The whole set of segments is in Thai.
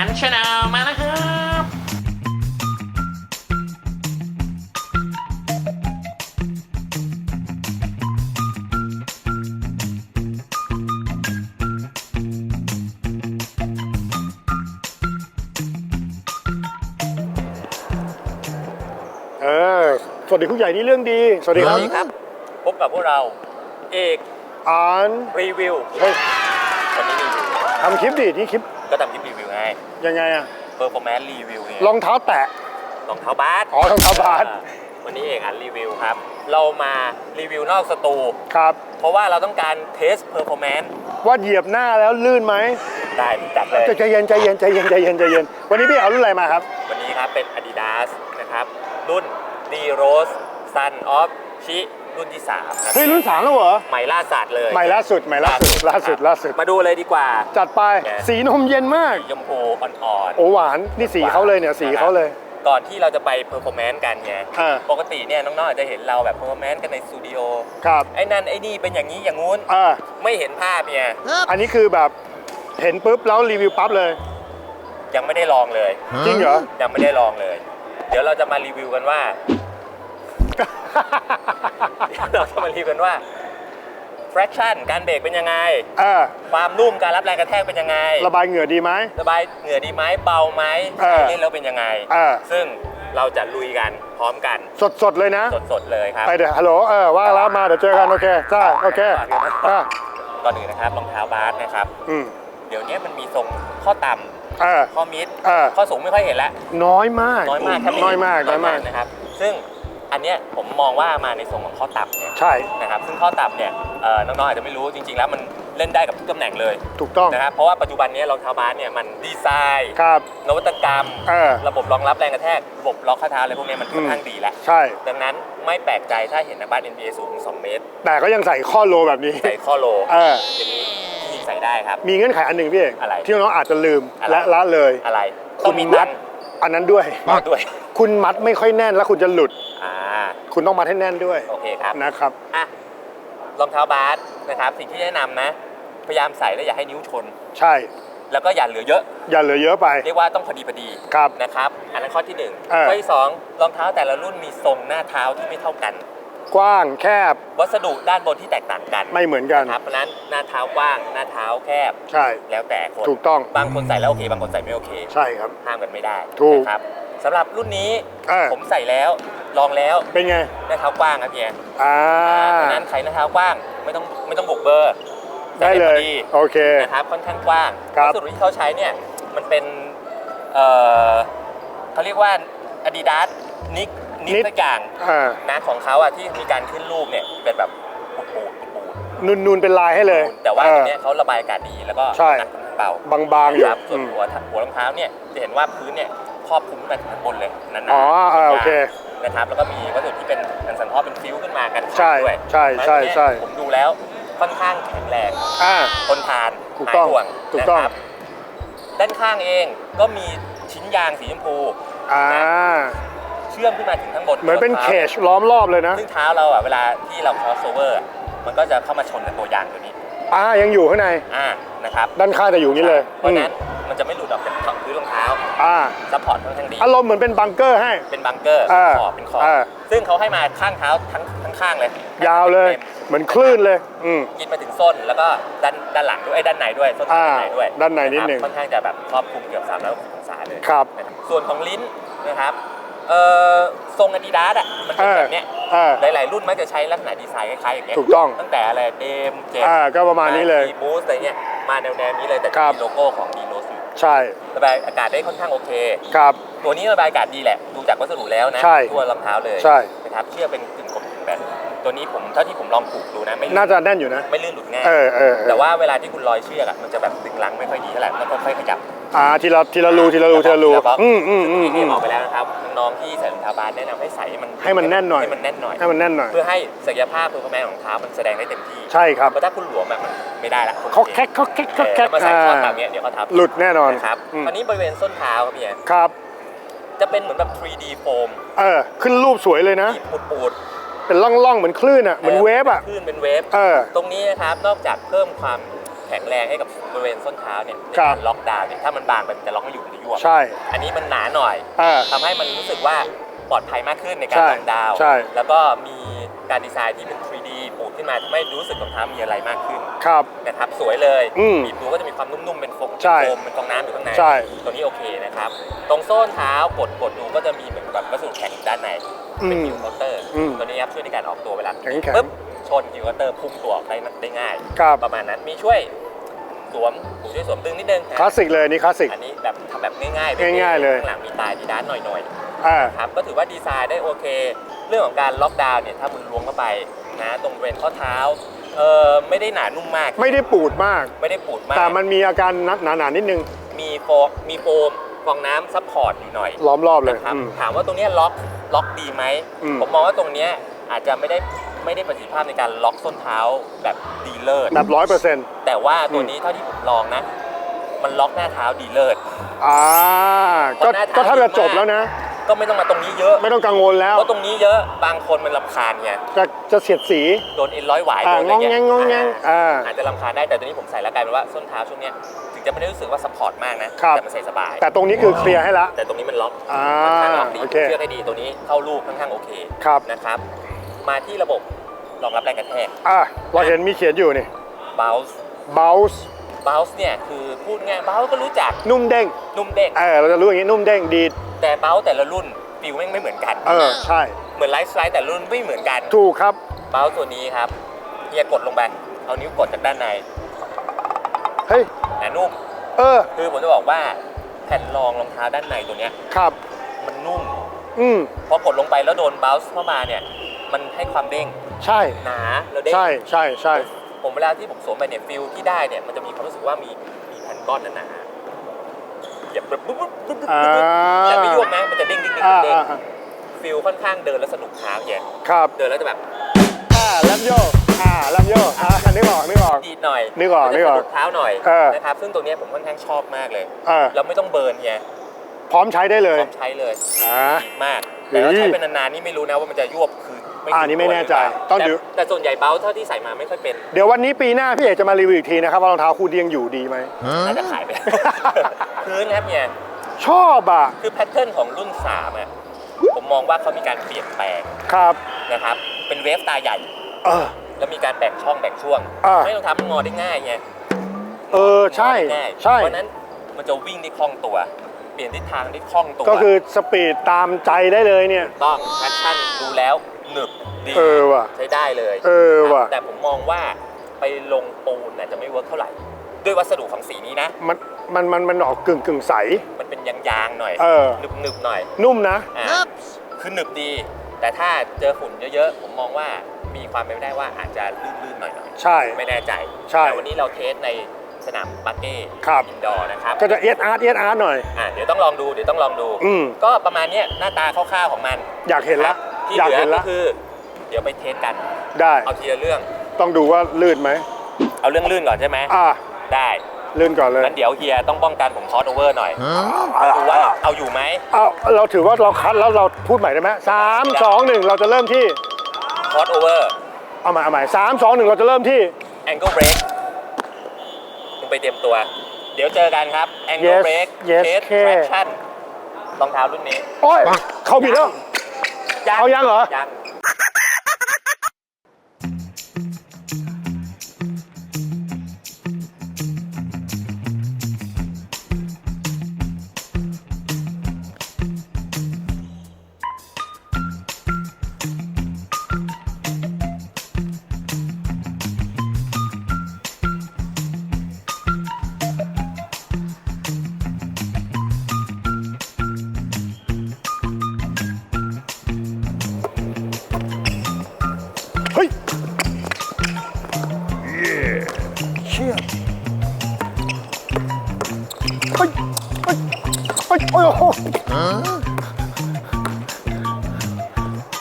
อันชาแนลมาแล้วครับเออสวัสดีผู้ใหญ่นี่เรื่องดี สวัสดีครับสวัสดีครับ พบกับพวกเรา เอกอ่านรีวิว เฮ้ยวันนี้รีวิวทำคลิปดินี่คลิป ก็ทำคลิปรีวิวไงยังไงอะเ e อร์ฟอร์แมนซ์รีวิวไงรองเท้าแตะ รองเท้าบาสอ๋อรองเท้าบาสอ่วันนี้เอกอันรีวิวครับ เรามารีวิวนอกสตู ครับ เพราะว่าเราต้องการเทสเพอร์ฟอร์แมนซ์ว่าเหยียบหน้าแล้วลื่นไหมได้จัดเลย ใจเย็นใจเย็นใจเย็นใจเย็นใจเย็นวันนี้พี่เอารุ่นอะไรมาครับ วันนี้ครับเป็น Adidas นะครับ รุ่น D Rose Sun of ชิ รุ่นที่3ครับเฮ้ยรุ่นสามแล้วเหรอ ใหม่ล่าสัตว์เลยใหม่ล่าสุดใหม่ล่าสุดล่าสุดครับล่าสุด มาดูเลยดีกว่า จัดไปแกสีนมเย็นมากสีชมพูอ่อนโอหวานนี่สีเขาเลยเนี่ยสีเขาเลยๆก่อนที่เราจะไปเพอร์ฟอร์แมนซ์กันไงอ่าปกติเนี่ยน้องๆอาจจะเห็นเราแบบเพอร์ฟอร์แมนซ์กันในสตูดิโอครับไอ้นั่นไอ้นี่เป็นอย่างนี้อย่างงู้นอ่าไม่เห็นภาพเนี่ยอันนี้คือแบบเห็นปุ๊บแล้วรีวิวปั๊บเลย ยังไม่ได้ลองเลย จริงเหรอยังไม่ได้ลองเลย เดี๋ยวเราจะมารีวิวกันว่า เราจะมารีวิวกันว่า fraction การเบรกเป็นยังไง เออความนุ่มการรับแรงกระแทกเป็นยังไง ระบายเหงื่อดีไหม ระบายเหงื่อดีไหมเบาไหมเออเล่นแล้วเป็นยังไง เออ ซึ่งเราจะลุยกันพร้อมกัน สดๆเลยนะ สดๆเลยครับ ไปเดี๋ยวฮัลโหลเออว่างแล้วมาเดี๋ยวเจอกัน โอเคใช่โอเคอะก่อนอื่นนะครับรองเท้าบาสนะครับ อืมเดี๋ยวนี้มันมีทรงข้อต่เออำข้อมิดเออ ข้อสูงไม่ค่อยเห็นแล้วน้อยมากน้อยมากแทบไม่น้อยมากน้อยมากนะครับ ซึ่ง อันเนี้ยผมมองว่ามาในทรงของข้อต่ำเนี่ยใช่ นะครับซึ่งข้อต่ำเนี่ยเอ่อน้องๆอาจจะไม่รู้จริงๆ แล้วมันเล่นได้กับทุกตำแหน่งเลยถูกต้องนะครับเพราะว่าปัจจุบันนี้รองเท้าบาสเนี่ยมันดีไซน์ ครับ นวัตกรรม เออ ระบบรองรับแรงกระแทก ระบบล็อกข้อเท้าอะไรพวกเนี้ยมันค่อนข้างดีแล้ว ใช่ ดังนั้นไม่แปลกใจถ้าเห็นนักบาส NBA สูง2เมตร แต่ก็ยังใส่ข้อโลแบบนี้ ใส่ข้อโลเออ อย่างนี้ที่ยิงใส่ได้ครับ มีเงื่อนไขอันหนึ่งพี่เอกอะไรที่น้องๆอาจจะลืมอะไร และละเลย อะไรคุต้องณมีมัตัดงค์ อันนั้นด้วยด้วยคุณมัดไม่ค่อยแน่นแล้วคุณจะหลุด อ่าคุณต้องมัดให้แน่นด้วยโอเคครับนะครับ อะรองเท้าบาสนะครับ สิ่งที่แนะนำนะ พยายามใส่แล้วอย่าให้นิ้วชน ใช่ แล้วก็อย่าเหลือเยอะ อย่าเหลือเยอะไป เรียกว่าต้องพอดีพอดีครับนะครับ อันนั้นข้อที่หนึ่งเออ ข้อที่สองรองเท้าแต่ละรุ่นมีทรงหน้าเท้าที่ไม่เท่ากัน กว้างแคบวัสดุด้านบนที่แตกต่างกันไม่เหมือนกันนะครับเพราะฉะนั้นหน้าเท้ากว้างหน้าเท้าแคบ ใช่ แล้วแต่คนถูกต้อง บางคนใส่แล้วโอเค บางคนใส่ไม่โอเคใช่ครับ ห้ามกันไม่ได้ถูกนะครับสำหรับรุ่นนี้เออ ผมใส่แล้วลองแล้วเป็นไง หน้าเท้ากว้างครับเพียอ่า เพราะฉะนั้นใครหน้าเท้ากว้างไม่ต้องไม่ต้องบวกเบอร์ใส่ได้เลพอยดีโอเค นะครับค่อนข้างกว้างครับ วัสดุที่เขาใช้เนี่ยมันเป็นเอ่อเขาเรียกว่า Adidas นิ กนิกนิกสักอย่างอ่า นะของเขาอะที่มีการขึ้นรูปเนี่ยเป็นแบบปูดปูดปูดนูนนูนๆเป็นลายให้เลยแต่ว่าเอตัอวเนี้ยเขาระบายอากาศดีแล้วก็ใช่ หนักค่อนข้างเบาบางๆอยู่นะครับส่วนอืมหัวหัวรองเท้าเนี่ยจะเห็นว่าพื้นเนี่ยครอบคลุมขึ้นมาถึงข้างบนเลยนั่นนะอ๋อเออโอเคนะครับแล้วก็มีวัสดุที่เป็นกันสันทอเป็นฟิวขึ้นมากันใช่ด้วยใช่ใช่เพราะฉะนั้นใช่เนี่ยผมดูแล้วค่อนข้างแข็งแรง อ่า ทนทานถูกต้องหายห่วงถูกต้อง นะครับด้านข้างเองก็มีชิ้นยางสีชมพูอ่าเชื่อมขึ้นมาถึงข้างบนเหมือนเป็นเคท้าจล้อมรอบเลยนะซึ่งเท้าเราอะเวลาที่เรา cross over อะมันก็จะเข้ามาชนกับตัวยางตัวนี้อ่ายังอยู่ข้างใน อ่านะครับด้านข้างจะอยู่อย่างนี้เลยเพราะฉะนั้นมันจะไม่หลุดออกจากพื้นรองเท้าอ่าซัพพอร์ตค่อนข้างดีอารมณ์เหมือนเป็นบังเกอร์ให้ เป็นบังเกอร์อ่าขอบเป็นขอบอ่า ซึ่งเขาให้มาข้างเท้าทั้งทั้งข้างเลยยาวเลย ต็มเหมือนคลื่นเลย อืม กินมาถึงส้นแล้วก็ด้านด้านหลังด้วยไอ้ยด้านในด้วยส้นอ่าด้านในด้วยด้านในนิดหนึ่งะครับค่อนข้างจะแบบครอบคลุมเกือบ360องศาเลย ครับนะครับส่วนของลิ้นนะครับ เอ่อทรงอาดิดาสอะมันเป็นแบบเนี้ยอ่า หลายๆรุ่นมักจะใช้ลักษณะดีไซน์คล้ายๆอย่างเงี้ยถูกต้อง ตั้งแต่อะไรเดมเจ็ดอ่าก็ประมาณนี้เลยบูสอะไรเงี้ยมาแนวๆนี้เลยแต่ครับมีโลโก้ของดีโนสอยู่ใช่ระบายอากาศได้ค่อนข้างโอเค ครับ ตัวนี้ระบายอากาศดีแหละ ดูจากวัสดุแล้วนะใช่ตัวรองเท้าเลยใช่ นะครับเชื่อเป็นกึ่งกลมกึ่งแบน ตัวนี้ผมเท่าที่ผมลองผูกดูนะไม่น่าจะแน่นอยู่นะ ไม่ลื่นหลุดง่ายเออเออเออ แต่ว่าเวลาที่คุณลอยเชือกอะมันจะแบบดึงลังไม่ค่อยดีเท่าไหร่แล้วก็ค่อยขยับอ่าทีละทีละรูทีละรูทีละรูบล็อกอืมอืมอืมที่อืมบอกไปแล้วนะครับน้องๆที่ใส่รองเท้าบาสแนะนำให้ใส่ให้มันให้มันแน่นหน่อย ให้มันแน่นหน่อย ให้มันแน่นหน่อย เพื่อให้ศักยภาพเพอร์ฟอร์แมนซ์ของรองเท้ามันแสดงได้เต็มที่ใช่ครับเพราะถ้าคุณหลวมอะมันไม่ได้ละเขาแคกเขาแคกเขาแคเออกมาใส่อ่าข้อต่ำเนี้ยเดี๋ยวเขาทับหลุดแน่นอนนะครับอืมอันนี้บริเวณส้นเท้าครับพี่แอนครับ จะเป็นเหมือนแบบ 3D โฟมเออขึ้นรูปสวยเลยนะที่ปูด เป็นล่องๆเหมือนคลื่นอะๆเหมือนเวฟอะป็นคลื่นเป็นเวฟ เออตรงนี้นะครับ นอกจากเพิ่มความแข็งแรงให้กับบริเวณส้นเท้าเนี่ยในครักาบรล็อกดาวน์เนี่ยถ้ามันบางไปมันจะล็อกไม่อยู่มันจะยวบใช่ อันนี้มันหนาหน่อยอ่าทำให้มันรู้สึกว่าปลอดภัยมากขึ้นในการใช่ล็อกดาวน์ใช่ แล้วก็มีการดีไซน์ที่เป็น 3D ปูดขึ้นมาทำให้รู้สึกรองเท้ามีอะไรมากขึ้น ครับ นะครับสวยเลยอืมบีบดูก็จะมีความนุ่มๆ เป็นโฟมใช่โฟมเป็นฟองน้ำอยู่ข้างในใช่ ตัวนี้โอเคนะครับ ตรงโซ่นเท้ากดกดดูก็จะมีเหมือน แบบวัสดุแข็งด้านในเป็นอืมฮิวเคาน์เตอร์อืมตัวนี้ครับช่วยในการออกตัวเวลาแข็งๆปึ๊บชนฮิวเคาน์เตอร์พุ่งตัวออกได้ได้ง่าย ครับ ประมาณนั้นมีช่วยสวมหูช่วยสวมตึงนิดนึงนะคลาสสิกเลยนี่คลาสสิก อันนี้แบบทำแบบง่ายๆง่ายๆเลย ข้างหลังมีตายดีด้านหน่อยอ่าๆครับก็ถือว่าดีไซน์ได้โอเค เรื่องของการล็อกดาวน์เนี่ยถ้ามึงล้วงเข้าไปนะตรงบริเวณข้อเท้าเออไม่ได้หนานุ่มมากไม่ได้ปูดมาก ไม่ได้ปูดมากแต่มันมีอาการหนาๆนิดนึง มีโฟมมีโฟม ฟองน้ำซัพพอร์ตอยู่หน่อยล้อมรอบเลยนะครับ อืม ถามว่าตรงเนี้ยล็อกล็อกดีไหม อืม ผมมองว่าตรงเนี้ยอาจจะไม่ได้ไม่ได้ประสิทธิภาพในการล็อกส้นเท้าแบบดีเลิศแบบร้อยเปอร์เซ็นต์แต่ว่าตัวนี้เท่าที่ผมลองนะ มันล็อกหน้าเท้าดีเลิศ อ่าก็เพราะหน้าเท้าก็ถ้าจะดีมากจบแล้วนะ ก็ไม่ต้องมาตรงนี้เยอะไม่ต้องกังวลแล้วเพราะตรงนี้เยอะบางคนมันลำคาญไงจะจะเสียดสี โดนเอ็นร้อยหวายอ่าโดนอะไรเงี้ยงองแงงงองแงงอ่าอาจจะลำคาญได้แต่ตัวนี้ผมใส่แล้วกลายเป็นว่าส้นเท้าช่วงเนี้ยถึงจะไม่ได้รู้สึกว่าซัพพอร์ตมากนะครับแต่มันใส่สบาย แต่ตรงนี้คือเคลียร์ให้ละแต่ตรงนี้มันล็อกอ่าค่อนข้างล็อกดีโอเคเชื่อกให้ดีตัวนี้เข้ารูปค่อนข้างโอเคครับนะครับมาที่ระบบรองรับแรงกระแทกอะเราเห็นมีเขียนอยู่นี่ bounce bounce bounce เนี่ยคือพูดง่าย bounce ก็รู้จักนุ่มเด้งนุ่มเด้งเออเราจะรู้อย่างนี้นุ่มเด้งดีด แต่ bounce แต่ละรุ่นฟิลแม่งไม่เหมือนกัน เออใช่ เหมือนไลฟ์สไตล์แต่ละรุ่นไม่เหมือนกัน ถูกครับ bounce ตัวนี้ครับเฮียกดลงไป เอานิ้วกดจากด้านในเฮ้ยหนานุ่ม เออคือผมจะบอกว่าแผ่นรองรองเท้าด้านในตัวเนี้ยครับ มันนุ่ม อืมพอกดลงไปแล้วโดน bounce เข้ามาเนี่ย มันให้ความเด้งใช่ หนาแล้วเด้ง ใช่ใช่ใช่ผมเวลาที่ผมสวมไปเนี่ยฟิลที่ได้เนี่ยมันจะมีความรู้สึกว่ามีมีแผ่นก้อนหนาๆ เหยียบปุ๊บปุ๊บปุ๊บปุ๊บปุ๊บอ่าแต่ไม่ยวบนะมันจะเด้งเด้งเด้งอ่าเด้งอ่าอ่าฟิลค่อนข้างเดินแล้วสนุกเท้าเนี่ยครับ เดินแล้วจะแบบอ่าแลมโยอ่าแลมโยอ่านึกออกนึกออกดีดหน่อยนึกออกมัจะนึกออกสนุเท้าหน่อยเออนะครับซึ่งตัวเนี้ยผมค่อนข้างชอบมากเลยเออแล้วไม่ต้องเบิร์นไงพร้อมใช้ได้เลพยร้อมใช้เลยอ่าดีมากแต่ถ้าเฮ้ยใช้เป็นนานๆนี่ไม่รู้นะว่ามันจะยวบคือ ไม่อ่านี่ไม่แน่ใจหรืเปล่าต้องแต่ดู แต่ส่วนใหญ่เบลเท่าที่ใส่มาไม่ค่อยเป็นเดี๋ยววันนี้ปีหน้าพี่เอกจะมารีวิวอีกทีนะครับว่ารองเท้าคู่นี้ยังอยู่ดีไหมน่าจะขายไป พื้นครับเนี่ยชอบอะคือแพทเทิร์นของรุ่น3อะผมมองว่าเขามีการเปลี่ยนแปลงครับ นะครับเป็นเวฟตาใหญ่ เออ แล้วมีการแบ่งช่องแบ่งช่วงอ่า ไม่ต้องทำมันงอได้ง่ายไงเออใช่งอได้ง่ายใช่ เพราะฉะนั้นมันจะวิ่งได้คล่องตัว เปลี่ยนทิศทางได้คล่องตัวก็คือสปีดตามใจได้เลยเนี่ย ต้องแพชชั่นดูแล้ว หนึบดีเออว่ะ ใช้ได้เลยเออว่ะ แต่ผมมองว่าไปลงปูนน่ะจะไม่เวิร์กเท่าไหร่ ด้วยวัสดุของสีนี้นะ มันมันมันมันออกกึ่งกึ่งใส มันเป็นยางๆหน่อยเออ หนึบหนึบๆหน่อยนุ่มนะ อ่าคือหนึบดี แต่ถ้าเจอฝุ่นเยอะๆ ผมมองว่ามีความเป็นไปได้ว่าอาจจะลื่นๆหน่อยใช่ๆไม่แน่ใจใช่แต่วันนี้เราเทสในสนามบาเก้ครับ อินดอร์นะครับก็จะเอสอาร์เอสอาร์หน่อย อ่าเดี๋ยวต้องลองดูเดี๋ยวต้องลองดู อืม ก็ประมาณเนี้ยหน้าตาคร่าวๆของมันอยากเห็นละ ที่อยากเหลือเห็นก็ละ คือ เดี๋ยวไปเทสกัน ได้เอาทีละเรื่อง ต้องดูว่าลื่นไหมเอาเรื่องลื่นก่อนใช่ไหมอ่าได้ลื่นก่อนเลยงั้นเดี๋ยวเฮียต้องป้องกันผมคอร์สโอเวอร์หน่อยดูว่าเอาอยู่ไหมเอาเราถือว่าเราคัดแล้วเราพูดใหม่ได้ไหมสามสองหนึ่งเราจะเริ่มที่คอร์สโอเวอร์เอาใหม่เอาใหม่สามสองหนึ่งเราจะเริ่มที่ Angle Break มึงไปเตรียมตัว เดี๋ยวเจอกันครับ Angle Yes Break yes Test เค Traction รองเท้ารุ่นนี้โอ้ยเข้าผิดแล้ว เอายังเหรอ ยัง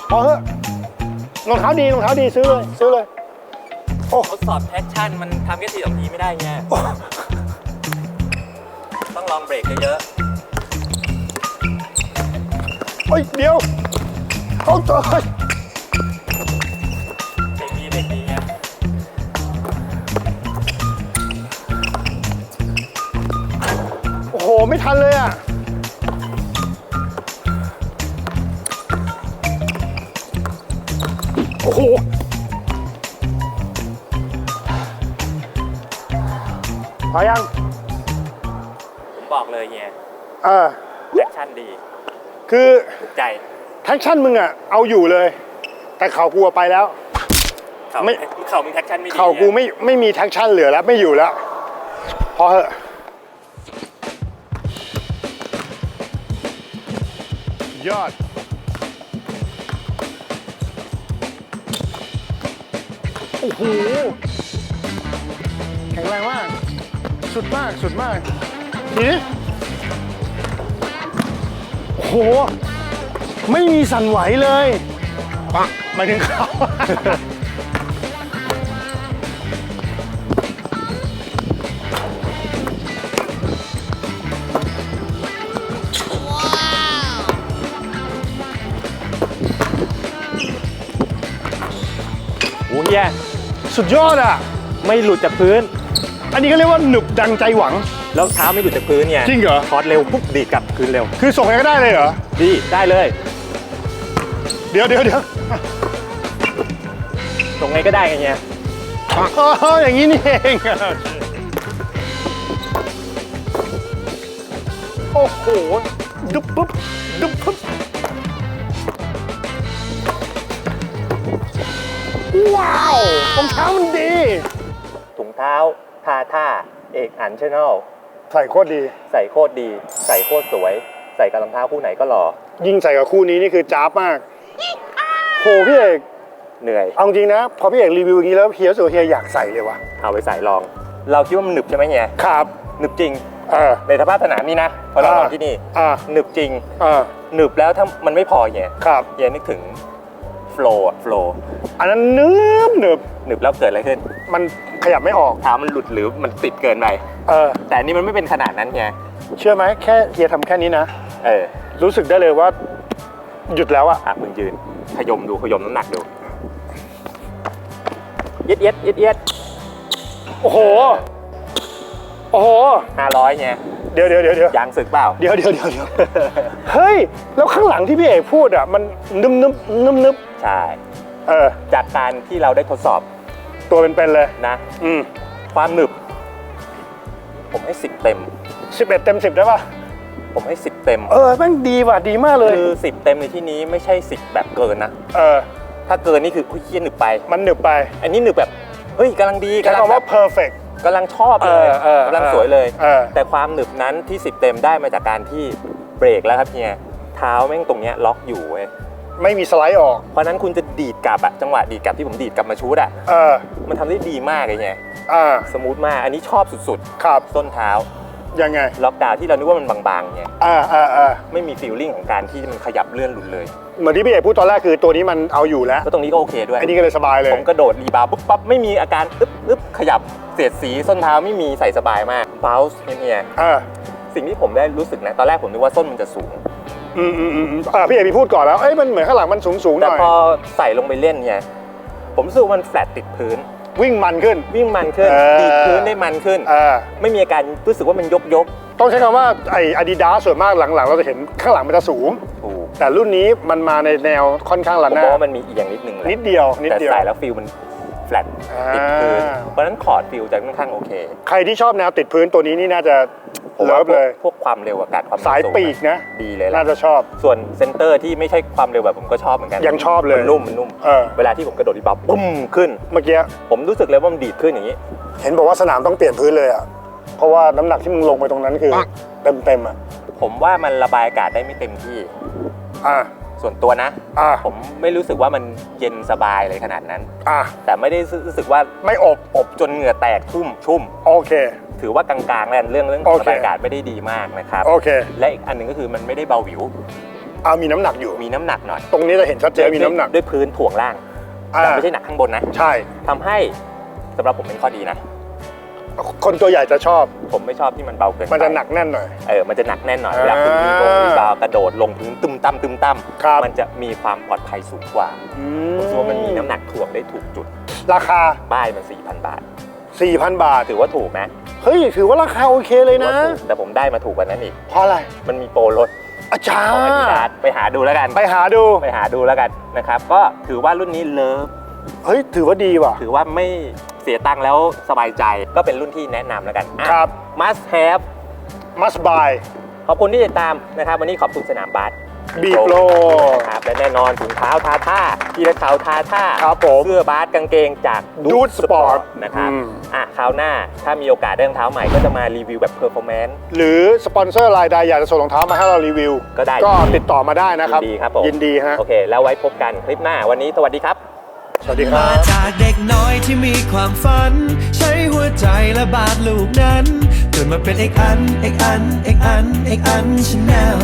พอเถอะรองเท้าดีรองเท้าดีซื้อเลยซื้อเลย โอ้ทดสอบแพชชั่นมันทำแค่ทีสองทีไม่ได้ไงต้องลองเบรกเยอะเฮ้ยเดี๋ยวเขาตายโอ้โห ไม่ทันเลยอะ ยังผมบอกเลยเฮียเออแอคชั่นดีคือถูกใจแท็กชั่นมึงอะเอาอยู่เลย แต่เข่ากูอะไปแล้ว เขาไม่ เขามีแอคชั่นไม่ดีเข่ากูไม่ไม่มีแท็กชั่นเหลือแล้วไม่อยู่แล้ว พอเหอะยอด โอ้โหแข็งแรงมาก สุดมากสุดมากทีนี้โอ้โห ไม่มีสั่นไหวเลยปะหมายถึงเขา โอ้เฮียสุดยอดอะ ไม่หลุดจากพื้น อันนี้ก็เรียกว่าหนึบดังใจหวัง แล้วเท้าไม่หลุดจากพื้นเนี่ยจริงเหรอทอดเร็วปุ๊บดีดกลับคืนเร็ว คือส่งไงก็ได้เลยเหรอ ดีได้เลย เดี๋ยวเดี๋ยวเดี๋ยวตรงไงก็ได้ไงเฮียอ๋ออย่างนี้นี่เองโอ้โหดุบปุ๊บดุบปุ๊บว้าวรองเท้ามันดี ถุงเท้า ทาท่าเอกอันชแนลใส่โคตรดี ใส่โคตรดี ใส่โคตรสวย ใส่กับรองเท้าคู่ไหนก็หล่อยิ่งใส่กับคู่นี้นี่คือจ้าบมากโหพี่เอกเหนื่อย เอาจริงนะพอพี่เอกรีวิวอย่างนี้แล้วเฮียรู้สึกว่าเฮียอยากใส่เลยว่ะเอาไปใส่ลอง เราคิดว่ามันหนึบใช่ไหมเฮียครับหนึบจริงเออในสภาพสนามนี่นะพอเราลองอ่าที่นี่อ่าหนึบจริงอ่าหนึบแล้วถ้ามันไม่พอเฮียครับเฮียนึกถึงโฟล์อะโฟล์อันนั้นเนื้บหนึบหนึบแล้วเกิดอะไรขึ้นมันขยับไม่ออก เท้ามันหลุดหรือมันติดเกินไปเออ แต่อันนี่มันไม่เป็นขนาดนั้นไงเชื่อไหมแค่เฮียทำแค่นี้นะ เออรู้สึกได้เลยว่า หยุดแล้วอะอะมึงยืนขยมดูขยมน้ำหนักดูเย็ดเย็ดเย็ดเย็ด โอ้โห โอ้โห ห้าร้อยไงเดี๋ยวเดี๋ยวเดี๋ยวเดี๋ยวยางศึกเปล่าเดี๋ยวเดี๋ยวเดี๋ยวเดี๋ยวเฮ้ย แล้วข้างหลังที่พี่เอกพูดอะมันนึมนึมนึมนึมใช่ เออ จากการที่เราได้ทดสอบตัวเป็นๆเลย นะ อืมความหนึบ ผมให้สิบเต็ม สิบเอ็ดเต็มสิบได้ป่ะ ผมให้สิบเต็ม เออแม่งดีว่ะดีมากเลย คือสิบเต็มในที่นี้ไม่ใช่สิบแบบเกินนะ เออ ถ้าเกินนี่คืออุ้ยเหี้ยหนึบไป มันหนึบไปอันนี้หนึบแบบ เฮ้ยกำลังดีใช้กำลังคำแบว่า บ perfect กำลังชอบเลยเออเออกำลังสวยเลย เออ แต่ความหนึบนั้นที่สิบเต็มได้มาจากการที่เบรกแล้วครับเฮียเท้าแม่งตรงเนี้ยล็อกอยู่เว้ยไม่มีสไลด์ออก เพราะฉะนั้นคุณจะดีดกลับอะจังหวะดีดกลับที่ผมดีดกลับมาชูดอะเออมันทำได้ดีมากเลยไงอ่าสมูทมากอันนี้ชอบสุดครับ ๆส้นเท้า ยังไง ล็อกดาวน์ที่เรานึกว่ามันบางๆไงอ่าอ่าอ่าไม่มีฟีลลิ่งของการที่มันขยับเลื่อนหลุดเลย เหมือนที่พี่เอกพูดตอนแรกคือตัวนี้มันเอาอยู่แล้วก็ตรงนี้ก็โอเคด้วยอันนี้ก็เลยสบายเลย ผมกระโดดรีบาวด์ปุ๊บปั๊บไม่มีอาการอึ๊บอึ๊บขยับเสียดสีส้นเท้าไม่มีใส่สบายมากเบลส์เนี่ยอ่าสิ่งที่ผมได้รู้สึกนะตอนแรกผมนึกว่าส้นมันจะสูง อืมอืมอืมอืมอ่าพี่เอกมีพูดก่อนแล้วเอ้ยมันเหมือนข้างหลังมันสูงสูงๆหแต่น่อยพอใส่ลงไปเล่นเนี่ยผมรู้สึกว่ามันแฟลตติดพื้น วิ่งมันขึ้น วิ่งมันขึ้นเออ ดีดพื้นได้มันขึ้นอ่าไม่มีอาการรู้สึกว่ามันยกยกต้องใช้คำว่าไอ้อาดิดาส่วนมากหลังๆ เราจะเห็นข้างหลังมันจะสูงๆถูกแต่รุ่นนี้มันมาในแนวค่อนข้างผลัมนหมน้าองว่ามันมีเอียงนิดนึงแหละนิดเดียวนิดแต่เดียว ใส่แล้วฟิลมัน แฟลตอ่าติดพื้น เพราะฉะนั้นคอร์ดฟิลจะค่อนข้างโอเค ใครที่ชอบแนวติดพื้นตัวนี้นี่น่าจะผมเลิว่าฟพวเลกยพวกความเร็วอากาศความเร็วสายสูงปีกนะ ดีเลยแหละน่าจะชอบ ส่วนเซนเตอร์ที่ไม่ใช่ความเร็วแบบผมก็ชอบเหมือนกัน ยังชอบเลย มันนุ่มมันนุ่มเออเวลาที่ผมกระโดดดีบับปุ้มขึ้น เมื่อกี้ ผมรู้สึกเลยว่ามันดีดขึ้นอย่างนี้ เห็นบอกว่าสนามต้องเปลี่ยนพื้นเลยอะ เพราะว่าน้ำหนักที่มึงลงไปตรงนั้นคือเต็มเต็มๆอะ ผมว่ามันระบายอากาศได้ไม่เต็มที่ อ่า ส่วนตัวนะ อ่าผมไม่รู้สึกว่ามันเย็นสบายเลยขนาดนั้น อ่าแต่ไม่ได้รู้สึกว่าไม่อบอบจนเหงื่อแตกทุ่มชุ่ม โอเค ถือว่ากลางๆแล้วเรื่องเรื่องโอเคระบายอากาศไม่ได้ดีมากนะครับ โอเคและอีกอันหนึ่งก็คือมันไม่ได้เบาหวิว เอามีน้ำหนักอยู่ มีน้ำหนักหน่อยตรงนี้จะเห็นชัดเจนมีน้ำหนักด้วยพื้นถ่วงล่างอ่าแต่ไม่ใช่หนักข้างบนนะใช่ ทำให้สำหรับผมเป็นข้อดีนะ คนตัวใหญ่จะชอบ ผมไม่ชอบที่มันเบาเกินไปมันจะหนักแน่นหน่อย เออมันจะหนักแน่นหน่อยอ่าเวลาคุณมีลงมีบาวกระโดดลงพื้นตึมตั้มตึมตั้มครับ มันจะมีความปลอดภัยสูงกว่าอืผมคิดว่ามันมีน้ำหนักถ่วงได้ถูกจุดราคา ป้ายมัน 4,000 บาท 4,000 บาท ถือว่าถูกนะเฮ้ย ถือว่าราคาโอเคเลยนะ ว่าถูกแต่ผมได้มาถูกกว่านั้นอีก เพราะอะไร มันมีโปรลดอาจารของอาดิดาย์สไปหาดูแล้วกัน ไปหาดู ไปหาดูแล้วกันนะครับ ก็ถือว่ารุ่นนี้เลิฟ เฮ้ยถือว่าดีว่ะ ถือว่าไม่เสียตังค์แล้วสบายใจก็เป็นรุ่นที่แนะนำแล้วกันอะ ครับ must have must buy ขอบคุณที่ติดตามนะครับ วันนี้ขอบคุณสนามบาส B Pro นะครับและแน่นอนถุงเท้าทาท่าที่ละเท้าทาท่าครับผมเสื้อบาสกางเกงจาก Dude Sport นะครับอืม อะคราวหน้าถ้ามีโอกาสได้รองเท้าใหม่ก็จะมารีวิวแบบเพอร์ฟอร์แมนซ์ หรือสปอนเซอร์รายใดอยากจะส่งรองเท้ามาให้เรารีวิว ก็ได้ก็ติดต่อมาได้นะครับ ยินดีครับผม ยินดีฮะ โอเค แล้วไว้พบกันคลิปหน้าวันนี้สวัสดีครับ สวัสดีครัมาจากเด็กน้อยที่มีความฝัน ใช้หัวใจและบาดลูกนั้นจนมาเป็นเอกอันเอกอันเอกอันเอกอันชาแนล